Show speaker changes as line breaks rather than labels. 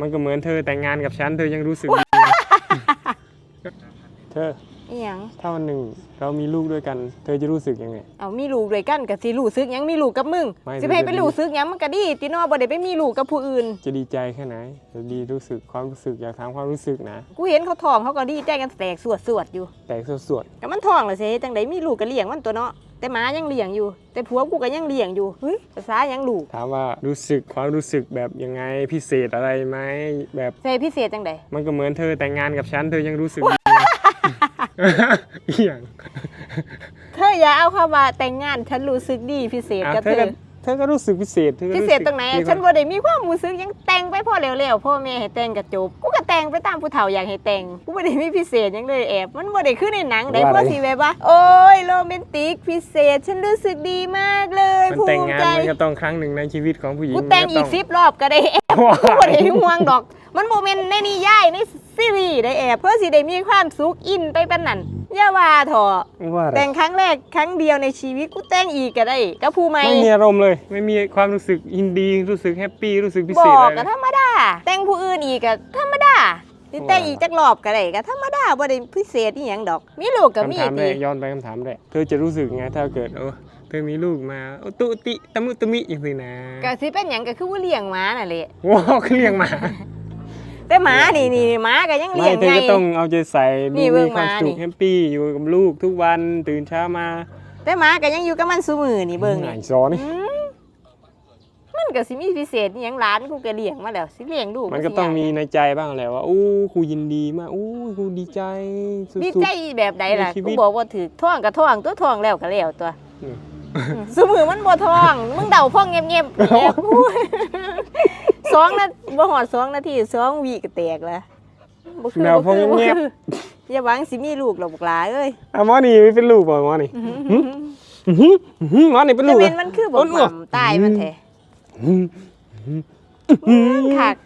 มันก็เหมือนเธอแต่งงานกับฉันเธอยังรู้สึกดีเธอ
อีหยัง
ถ้าวันหนึ่งเรามีลูกด้วยกัน เธอจะรู้สึกยังไง
เอามีลูกด้วยกันก็สิรู้สึกหยังมีลูกกับมึง
ไม่
สิไปให้
มันจะ
ไปรู้สึกหยังมันก็ดีติเนาะบ่ได้ไปมีลูกกับผู้อื่น
จะดีใจแค่ไหนจะดีรู้สึกความรู้สึกอยากถามความรู้สึกนะ
กูเห็นเขาท้องเขาก็ดีใจกันแตกสวดๆอยู่
แตกสวด
ก็มันท้องล่ะสิจังไดมีลูกก็เลี้ยงมันตัวเนาะ แต่หมายังเลี้ยงอยู่ แต่ผัวกูก็ยังเลี้ยงอยู่เฮ้ยภาษาหยังลูก
ๆถามว่ารู้สึกความรู้สึกแบบยังไงพิเศษอะไรไหมแบบ
ใส่พิเศษจังได
มันก็เหมือนเธอแต่งงานกับฉันเธอยังรู้สึกดีอหย่าง
เธออย่าเอาคำว่าแต่งงานฉันรู้สึกดีพิเศษ
อะ
กับ
เธ
เธ
อ
อ
ก็ เธอก็รู้สึกพิเศษธอก็
พิเศษตรงไหน
มี
อะ
ควา
ฉัน
ม
บ่ได้มีความรู้สึกหยังแต่งไปพอเร็วๆพ่อแม่ให้แต่งกระจบกูก็แต่งไปตามผู้เฒ่าอยากให้แต่งกูบ่ได้มีพิเศษหยังเลยแอบมันบ่ได้ขึ้นในหนังได้เพราะสิแบบว่าโอ้ยโรแมนติกพิเศษ ฉันรู้สึกดีมากเลย
มัน
ภู
แต่ง
มิ
งาน
ใจ
มันก็ต้องครั้งหนึ่งในชีวิตของผู้หญิง
กูแต่งอีก
มัน
สิบรอบก็ได้แอบ กูบ่ได้ห่วงดอก มันบ่แม่นในนิยายในซีรีส์ได้แอบ เพื่อสิได้มีความสุขอินไปปานนั้น อย่าว่าเถอะ
ต้องว่าอะไร
แต่งครั้งแรกครั้งเดียวในชีวิตกูแต่งอีกก็ได้กับผู้ใหม่
ไม่มีอารมณ์เลย ไม่มีความรู้สึกยินดีรู้สึกแฮปปี้รู้สึกพิ
บ
เศษ
อ
อะ
ก
ไร
ก็
นะ
ธรรมดา แต่งผู้อื่นอีกก็ธรรมดาสิแต่งอีกจักรอบก็ได้ก็ธรรมดาบ่ได้พิเศษอีหยังดอก มีลูกก็มี
คำถามแร
ติ
กย้อนไปคำถามแรกเธอจะรู้สึกไงถ้าเกิดเออเธอมีลูกมาโอตุติตะมุตะมิอย่างนี้นะ
ก็สิเป็นหยังก็คือว่าเลี้ยงหมานั่นแหละ
ว้าวเขาเลี้ยงหมา
แต่หมานี่นี่หมาก็ยัง
ไม่
เลี้ยง
เธอ
ไง
ก็ต้องเอาใจใส่
นี่
ดู
เบิ่
มี
ง
ความ
หมา
สุ
นี่
ขแฮปปี้อยู่กับลูกทุกวันตื่นเช้ามา
แต่หมาก็ยังอยู่กับมันซุมือนี่เบิ่ง
ไหน
นี่
ซอนี่
อืมมันก็สิมีพิเศษอีหยังหลานกูก็เลี้ยงมาแล้วสิเลี้ยงลูก
มันก็ต้องมีในใจบ้างแหละว่าอู้ครูยินดีมากอู้ครูดีใจสุด
ดี
ๆ
ใจแบบใดล่ะ
ในชีวิ
กู
ต
บอกว่าถือท่องก็ท่องตัวท่องแล้วก็แล้วตัว
อืม
สมือมันบ่ท่อง มึงเดาพ่องเงียบๆแอบพูด สองนาบ่หอดสองนาทีสองวีก็แตกแล้วบ่คือ
แนว
บ่คือ
พ่องเงียบ
บ่คืออย่าหวังสิมีลูกหรอกบักหลาเอ้ย
อะหมอนี่เป็นลูกบ่หมอนี่อื้อหืออื้อหือหมอนี่เป็น
จะ
ลูก
เป็
เหร
น
อ
มันคือบ่
อ้วน
หม่ำตายมันแท้
อื้อหือ
คัก